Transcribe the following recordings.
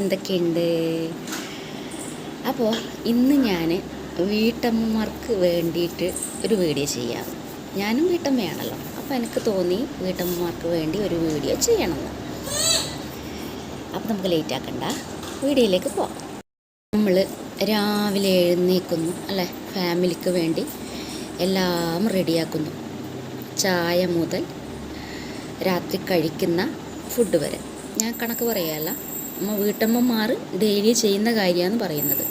എന്തൊക്കെയുണ്ട്? അപ്പോൾ ഇന്ന് ഞാൻ വീട്ടമ്മമാർക്ക് വേണ്ടിയിട്ട് ഒരു വീഡിയോ ചെയ്യാം. ഞാനും വീട്ടമ്മയാണല്ലോ. അപ്പോൾ എനിക്ക് തോന്നി വീട്ടമ്മമാർക്ക് വേണ്ടി ഒരു വീഡിയോ ചെയ്യണമെന്ന് അപ്പോൾ നമുക്ക് ലേറ്റ് ആക്കണ്ട. വീഡിയോയിലേക്ക് പോവാം. നമ്മൾ രാവിലെ എഴുന്നേൽക്കുന്നു അല്ലേ? ഫാമിലിക്ക് വേണ്ടി എല്ലാം റെഡിയാക്കുന്നു. ചായ മുതൽ രാത്രി കഴിക്കുന്ന ഫുഡ് വരെ. ഞാൻ കണക്ക് പറയുകയല്ല നമ്മ വീട്ടമ്മമാർ ഡെയിലി ചെയ്യുന്ന കാര്യമാണ് പറയുന്നത്.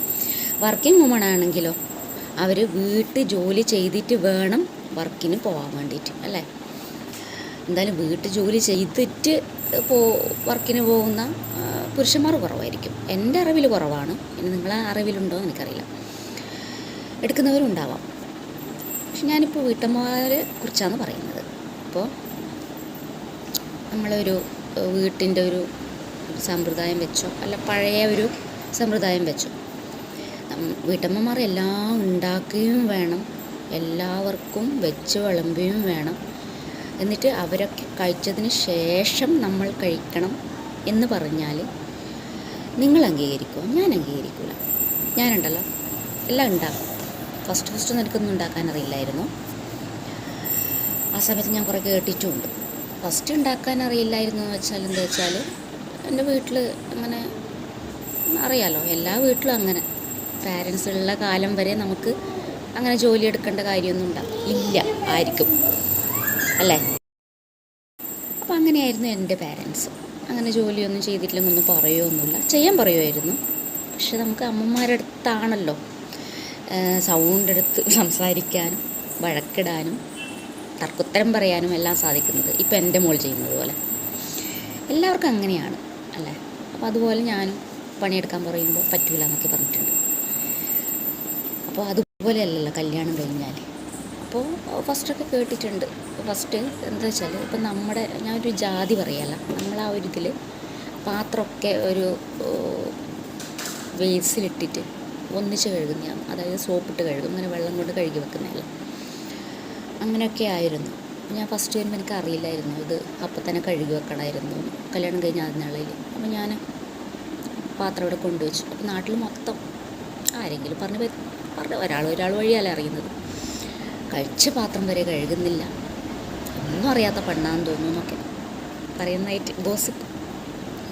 വർക്കിംഗ് വുമൺ ആണെങ്കിലോ അവർ വീട്ട് ജോലി ചെയ്തിട്ട് വേണം വർക്കിന് പോകാൻ വേണ്ടിയിട്ട് അല്ലേ? എന്തായാലും വീട്ട് ജോലി ചെയ്തിട്ട് പോ വർക്കിന് പോകുന്ന പുരുഷന്മാർ കുറവായിരിക്കും. എന്റെ അറിവിൽ കുറവാണ്. ഇനി നിങ്ങളെ അറിവിലുണ്ടോ എന്ന് എനിക്കറിയില്ല. എടുക്കുന്നവരുണ്ടാവാം. പക്ഷെ ഞാനിപ്പോൾ വീട്ടമ്മമാരെ കുറിച്ചാണ് പറയുന്നത്. അപ്പോൾ നമ്മളൊരു വീട്ടിന്റെ ഒരു സമ്പ്രദായം വെച്ചോ? അല്ല പഴയ ഒരു സമ്പ്രദായം വെച്ചോ? വീട്ടമ്മമാർ എല്ലാം ഉണ്ടാക്കുകയും വേണം. എല്ലാവർക്കും വെച്ച് വിളമ്പുകയും വേണം. എന്നിട്ട് അവരൊക്കെ കഴിച്ചതിന് ശേഷം നമ്മൾ കഴിക്കണം എന്ന് പറഞ്ഞാൽ നിങ്ങൾ അംഗീകരിക്കുമോ ഞാൻ അംഗീകരിക്കില്ല ഞാനുണ്ടല്ലോ. എല്ലാം ഉണ്ടാക്കും ഫസ്റ്റ് ഫസ്റ്റ് നിനക്കൊന്നും ഉണ്ടാക്കാൻ അറിയില്ലായിരുന്നു ആ സമയത്ത് ഞാൻ കുറേ കേട്ടിട്ടുമുണ്ട്. ഫസ്റ്റ് ഉണ്ടാക്കാൻ അറിയില്ലായിരുന്നു എന്ന് വെച്ചാൽ എന്താ വെച്ചാൽ എന്റെ വീട്ടിൽ അങ്ങനെ അറിയാലോ എല്ലാ വീട്ടിലും അങ്ങനെ. പാരൻസ് ഉള്ള കാലം വരെ നമുക്ക് അങ്ങനെ ജോലി എടുക്കേണ്ട കാര്യമൊന്നും ഇല്ല ആയിരിക്കും അല്ലേ? അപ്പം അങ്ങനെയായിരുന്നു എന്റെ പാരൻസ് അങ്ങനെ ജോലിയൊന്നും ചെയ്തിട്ടില്ലെന്നൊന്നും പറയുമൊന്നുമില്ല ചെയ്യാൻ പറയുമായിരുന്നു പക്ഷെ നമുക്ക് അമ്മമാരുടെ അടുത്താണല്ലോ സൗണ്ട് എടുത്ത് സംസാരിക്കാനും വഴക്കിടാനും തർക്കുത്തരം പറയാനും എല്ലാം സാധിക്കുന്നത്. ഇപ്പം എന്റെ മോൾ ചെയ്യുന്നത് പോലെ. എല്ലാവർക്കും അങ്ങനെയാണ്. അല്ലേ? അപ്പോൾ അതുപോലെ ഞാൻ പണിയെടുക്കാൻ പറയുമ്പോൾ പറ്റൂല എന്നൊക്കെ പറഞ്ഞിട്ടുണ്ട്. അപ്പോൾ അതുപോലെ അതുപോലെയല്ലല്ലോ കല്യാണം കഴിഞ്ഞാൽ അപ്പോൾ ഫസ്റ്റൊക്കെ കേട്ടിട്ടുണ്ട്. ഫസ്റ്റ് എന്താ വെച്ചാൽ ഇപ്പം നമ്മുടെ ഞാനൊരു ജാതി പറയല്ല. നമ്മൾ ആ ഒരു ഇതിൽ പാത്രമൊക്കെ ഒരു വേസിലിട്ടിട്ട് ഒന്നിച്ച് കഴുകുന്നതാണ് അതായത് സോപ്പിട്ട് കഴുകും അങ്ങനെ വെള്ളം കൊണ്ട് കഴുകി വെക്കുന്നതല്ല. അങ്ങനെയൊക്കെ ആയിരുന്നു. ഞാൻ ഫസ്റ്റ് വരുമ്പോൾ എനിക്ക് അറിയില്ലായിരുന്നു ഇത് അപ്പം തന്നെ കഴുകി വെക്കണമായിരുന്നു കല്യാണം കഴിഞ്ഞ അതിനുള്ളിൽ അപ്പോൾ ഞാൻ പാത്രം ഇവിടെ കൊണ്ടുവച്ചു. അപ്പോൾ നാട്ടിൽ മൊത്തം ആരെങ്കിലും പറഞ്ഞ് പറഞ്ഞു ഒരാൾ ഒരാൾ വഴിയല്ല അറിയുന്നത്. കഴിച്ച പാത്രം വരെ കഴുകുന്നില്ല. ഒന്നും അറിയാത്ത പെണ്ണാന്ന് എന്നൊക്കെ പറയുന്നതായിട്ട് ഗോസിപ്പ്.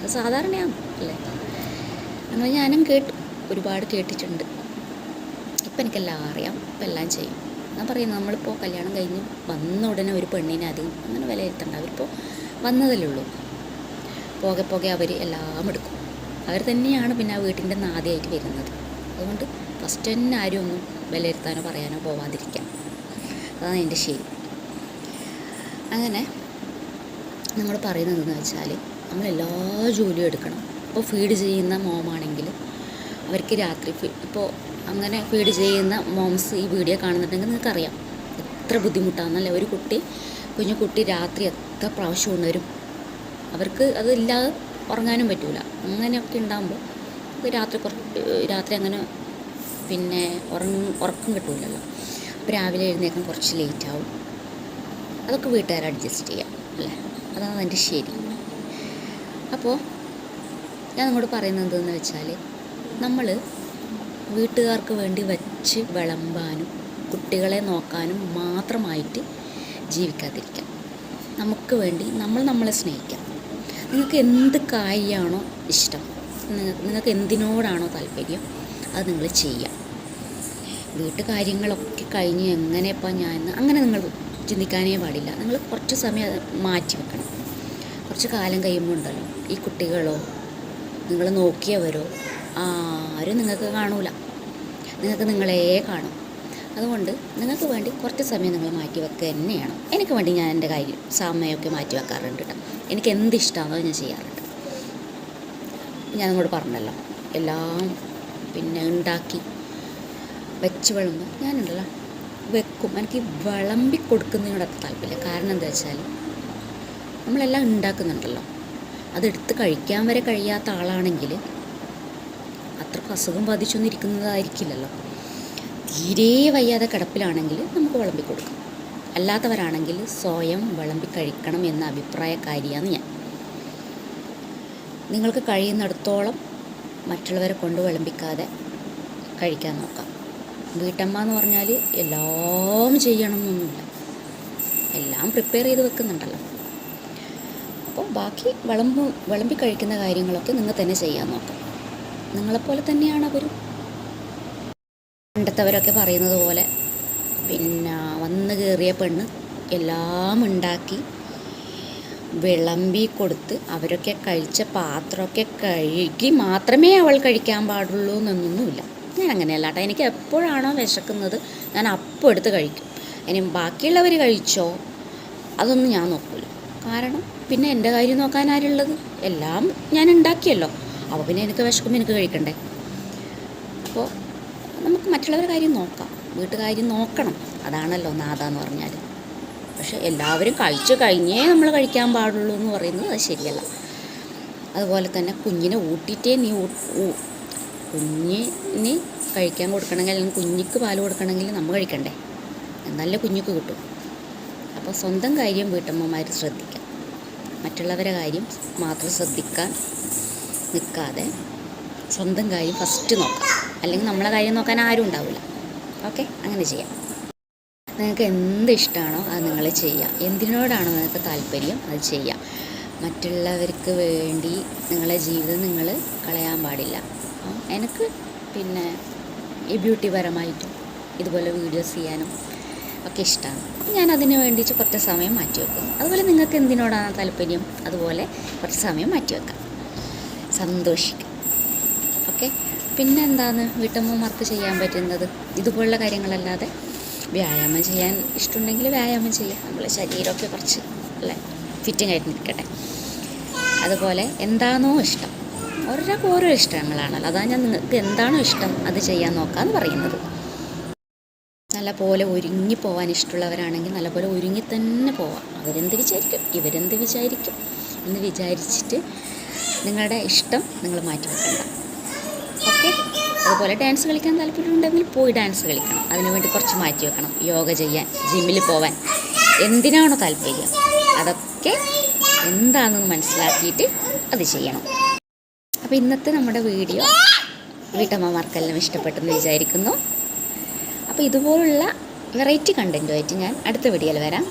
അത് സാധാരണയാണ് അല്ലേ? അങ്ങനെ ഞാനും കേട്ടു. ഒരുപാട് കേട്ടിട്ടുണ്ട്. ഇപ്പം എനിക്കെല്ലാം അറിയാം. ഇപ്പം എല്ലാം ചെയ്യും. ഞാൻ പറയുന്നത് നമ്മളിപ്പോൾ കല്യാണം കഴിഞ്ഞ് വന്ന ഉടനെ ഒരു പെണ്ണിനെ അധികം അങ്ങനെ വിലയിരുത്തണ്ട. അവരിപ്പോൾ വന്നതല്ലേ ഉള്ളൂ. പോകെ പോകെ അവർ എല്ലാം എടുക്കും. അവർ തന്നെയാണ് പിന്നെ ആ വീട്ടിന്റെ നാദിയായിട്ട് വരുന്നത്. അതുകൊണ്ട് ഫസ്റ്റ് തന്നെ ആരും ഒന്നും വിലയിരുത്താനോ പറയാനോ പോവാതിരിക്കാം. അതാണ് എന്റെ ശരി. അങ്ങനെ നമ്മൾ പറയുന്നത് എന്ന് വെച്ചാൽ നമ്മൾ എല്ലാ ജോലിയും എടുക്കണം. ഇപ്പോൾ ഫീഡ് ചെയ്യുന്ന മോമാണെങ്കിൽ അവർക്ക് രാത്രി ഇപ്പോൾ അങ്ങനെ ഫീഡ് ചെയ്യുന്ന മോംസ് ഈ വീഡിയോ കാണുന്നുണ്ടെങ്കിൽ നിങ്ങൾക്കറിയാം. എത്ര ബുദ്ധിമുട്ടാണെന്നല്ലേ ഒരു കുട്ടി കുഞ്ഞു കുട്ടി രാത്രി എത്ര പ്രാവശ്യം ഉണരും? അവർക്ക് അതില്ലാതെ ഉറങ്ങാനും പറ്റൂല. അങ്ങനെയൊക്കെ ഉണ്ടാകുമ്പോൾ രാത്രി കുറച്ച് രാത്രി അങ്ങനെ പിന്നെ ഉറങ്ങ ഉറക്കം കിട്ടൂലല്ലോ. അപ്പോൾ രാവിലെ എഴുന്നേക്കാൻ കുറച്ച് ലേറ്റ് ആവും. അതൊക്കെ വീട്ടുകാർ അഡ്ജസ്റ്റ് ചെയ്യാം അല്ലേ? അതാണ് അതിന്റെ ശരി. അപ്പോൾ ഞാൻ നിങ്ങളോട് പറയുന്നത് എന്തെന്ന് വെച്ചാൽ നമ്മൾ വീട്ടുകാർക്ക് വേണ്ടി വച്ച് വിളമ്പാനും കുട്ടികളെ നോക്കാനും മാത്രമായിട്ട് ജീവിക്കാതിരിക്കാം. നമുക്ക് വേണ്ടി നമ്മൾ നമ്മളെ സ്നേഹിക്കാം. നിങ്ങൾക്ക് എന്ത് കാര്യമാണോ ഇഷ്ടം നിങ്ങൾക്ക് എന്തിനോടാണോ താല്പര്യം അത് നിങ്ങൾ ചെയ്യാം വീട്ടുകാര്യങ്ങളൊക്കെ കഴിഞ്ഞ് എങ്ങനെയപ്പോൾ ഞാൻ അങ്ങനെ നിങ്ങൾ ചിന്തിക്കാനേ പാടില്ല. നിങ്ങൾ കുറച്ച് സമയം മാറ്റി വെക്കണം. കുറച്ച് കാലം കഴിയുമ്പോൾ ഉണ്ടല്ലോ ഈ കുട്ടികളോ നിങ്ങൾ നോക്കിയവരോ ആരും നിങ്ങൾക്ക് കാണൂല. നിങ്ങൾക്ക് നിങ്ങളെ കാണും. അതുകൊണ്ട് നിങ്ങൾക്ക് വേണ്ടി കുറച്ച് സമയം നിങ്ങൾ മാറ്റി വെക്കുക തന്നെയാണ്. എനിക്ക് വേണ്ടി ഞാൻ എന്റെ കാര്യം സമയമൊക്കെ മാറ്റി വെക്കാറുണ്ട് കേട്ടോ എനിക്ക് എന്ത് ഇഷ്ടമാണോ ഞാൻ ചെയ്യാറുണ്ട്. ഞാൻ നിങ്ങളോട് പറഞ്ഞല്ലോ. എല്ലാം പിന്നെ ഉണ്ടാക്കി വെച്ച് വിളമ്പ്. ഞാനുണ്ടല്ലോ. വെക്കും. എനിക്ക് വിളമ്പി കൊടുക്കുന്നതിനോടൊക്കെ താല്പര്യമില്ല. കാരണം എന്താ വെച്ചാൽ നമ്മളെല്ലാം ഉണ്ടാക്കുന്നുണ്ടല്ലോ. അതെടുത്ത് കഴിക്കാൻ വരെ കഴിയാത്ത ആളാണെങ്കിൽ അത്രയ്ക്ക് അസുഖം ബാധിച്ചൊന്നും ഇരിക്കുന്നതായിരിക്കില്ലല്ലോ തീരെ വയ്യാതെ കിടപ്പിലാണെങ്കിൽ നമുക്ക് വിളമ്പി കൊടുക്കാം. അല്ലാത്തവരാണെങ്കിൽ സ്വയം വിളമ്പി കഴിക്കണം എന്ന അഭിപ്രായക്കാരിയാണ് ഞാൻ. നിങ്ങൾക്ക് കഴിയുന്നിടത്തോളം മറ്റുള്ളവരെ കൊണ്ട് വിളമ്പിക്കാതെ കഴിക്കാൻ നോക്കാം. വീട്ടമ്മ എന്ന് പറഞ്ഞാൽ എല്ലാം ചെയ്യണമെന്നൊന്നുമില്ല. എല്ലാം പ്രിപ്പയർ ചെയ്ത് വെക്കുന്നുണ്ടല്ലോ. അപ്പോൾ ബാക്കി വിളമ്പ് വിളമ്പി കഴിക്കുന്ന കാര്യങ്ങളൊക്കെ നിങ്ങൾ തന്നെ ചെയ്യാൻ നോക്കാം. നിങ്ങളെപ്പോലെ തന്നെയാണ് അവരും. പണ്ടത്തവരൊക്കെ പറയുന്നത് പോലെ പിന്നെ വന്ന് കയറിയ പെണ്ണ് എല്ലാം ഉണ്ടാക്കി വിളമ്പി കൊടുത്ത് അവരൊക്കെ കഴിച്ച പാത്രമൊക്കെ കഴുകി മാത്രമേ അവൾ കഴിക്കാൻ പാടുള്ളൂ എന്നൊന്നുമില്ല. ഞാൻ അങ്ങനെയല്ല കേട്ടോ. എനിക്ക് എപ്പോഴാണോ വിശക്കുന്നത് ഞാൻ അപ്പം എടുത്ത് കഴിക്കും. ഇനി ബാക്കിയുള്ളവർ കഴിച്ചോ? അതൊന്നും ഞാൻ നോക്കില്ല കാരണം പിന്നെ എന്റെ കാര്യം നോക്കാൻ ആരുള്ളത്? എല്ലാം ഞാൻ ഉണ്ടാക്കിയല്ലോ. അപ്പോൾ പിന്നെ എനിക്ക് വിശക്കുമ്പോൾ എനിക്ക് കഴിക്കണ്ടേ? അപ്പോൾ നമുക്ക് മറ്റുള്ളവരുടെ കാര്യം നോക്കാം. വീട്ടുകാര്യം നോക്കണം. അതാണല്ലോ നാഥ എന്ന് പറഞ്ഞാൽ പക്ഷെ എല്ലാവരും കഴിച്ചു കഴിഞ്ഞേ നമ്മൾ കഴിക്കാൻ പാടുള്ളൂ എന്ന് പറയുന്നത് അത് ശരിയല്ല. അതുപോലെ തന്നെ കുഞ്ഞിനെ ഊട്ടിയിട്ടേ നീ കുഞ്ഞിന് കഴിക്കാൻ കൊടുക്കണമെങ്കിൽ അല്ലെങ്കിൽ കുഞ്ഞിക്ക് പാൽ കൊടുക്കണമെങ്കിൽ നമ്മൾ കഴിക്കണ്ടേ? എന്നാലേ കുഞ്ഞിക്ക് കിട്ടും. അപ്പോൾ സ്വന്തം കാര്യം വീട്ടമ്മമാർ ശ്രദ്ധിക്കാം. മറ്റുള്ളവരെ കാര്യം മാത്രം ശ്രദ്ധിക്കാൻ നിൽക്കാതെ സ്വന്തം കാര്യം ഫസ്റ്റ് നോക്കാം. അല്ലെങ്കിൽ നമ്മളെ കാര്യം നോക്കാൻ ആരും ഉണ്ടാവില്ല. ഓക്കെ അങ്ങനെ ചെയ്യാം. നിങ്ങൾക്ക് എന്ത് ഇഷ്ടമാണോ അത് നിങ്ങൾ ചെയ്യുക എന്തിനോടാണോ നിങ്ങൾക്ക് താല്പര്യം അത് ചെയ്യുക മറ്റുള്ളവർക്ക് വേണ്ടി നിങ്ങളെ ജീവിതം നിങ്ങൾ കളയാൻ പാടില്ല. എനിക്ക് പിന്നെ ഈ ബ്യൂട്ടി പരമായിട്ടും ഇതുപോലെ വീഡിയോസ് ചെയ്യാനും ഒക്കെ ഇഷ്ടമാണ് ഞാൻ അതിന് വേണ്ടിയിട്ട് കുറച്ച് സമയം മാറ്റി വെക്കുന്നു. അതുപോലെ നിങ്ങൾക്ക് എന്തിനോടാണ് താല്പര്യം? അതുപോലെ കുറച്ച് സമയം മാറ്റി വെക്കാം. സന്തോഷിക്കാം. ഓക്കെ പിന്നെ എന്താണ് വീട്ടമ്മമാർക്ക് ചെയ്യാൻ പറ്റുന്നത്? ഇതുപോലുള്ള കാര്യങ്ങളല്ലാതെ വ്യായാമം ചെയ്യാൻ ഇഷ്ടമുണ്ടെങ്കിൽ വ്യായാമം ചെയ്യാം നമ്മളെ ശരീരമൊക്കെ കുറച്ച് അല്ലെ ഫിറ്റിംഗ് ആയിട്ട് നിൽക്കട്ടെ. അതുപോലെ എന്താണോ ഇഷ്ടം. ഓരോരാൾക്ക് ഓരോ ഇഷ്ടങ്ങളാണല്ലോ അതാണ് ഞാൻ നിങ്ങൾക്ക് എന്താണോ ഇഷ്ടം അത് ചെയ്യാൻ നോക്കാമെന്ന് പറയുന്നത്. നല്ലപോലെ ഒരുങ്ങി പോകാൻ ഇഷ്ടമുള്ളവരാണെങ്കിൽ നല്ലപോലെ ഒരുങ്ങി തന്നെ പോവാം. അവരെന്ത് വിചാരിക്കും? ഇവരെന്ത് വിചാരിക്കും? എന്ന് വിചാരിച്ചിട്ട് നിങ്ങളുടെ ഇഷ്ടം നിങ്ങൾ മാറ്റി വെക്കണ്ട. ഓക്കെ അതുപോലെ ഡാൻസ് കളിക്കാൻ താല്പര്യമുണ്ടെങ്കിൽ പോയി ഡാൻസ് കളിക്കണം. അതിനുവേണ്ടി കുറച്ച് മാറ്റി വെക്കണം. യോഗ ചെയ്യാൻ ജിമ്മിൽ പോവാൻ. എന്തിനാണോ താല്പര്യം? അതൊക്കെ എന്താണെന്ന് മനസ്സിലാക്കിയിട്ട് അത് ചെയ്യണം. അപ്പോൾ ഇന്നത്തെ നമ്മുടെ വീഡിയോ വീട്ടമ്മമാർക്കെല്ലാം ഇഷ്ടപ്പെട്ടെന്ന് വിചാരിക്കുന്നു. അപ്പോൾ ഇതുപോലുള്ള വെറൈറ്റി കണ്ടന്റുമായിട്ട് ഞാൻ അടുത്ത വീഡിയോയിൽ വരാം.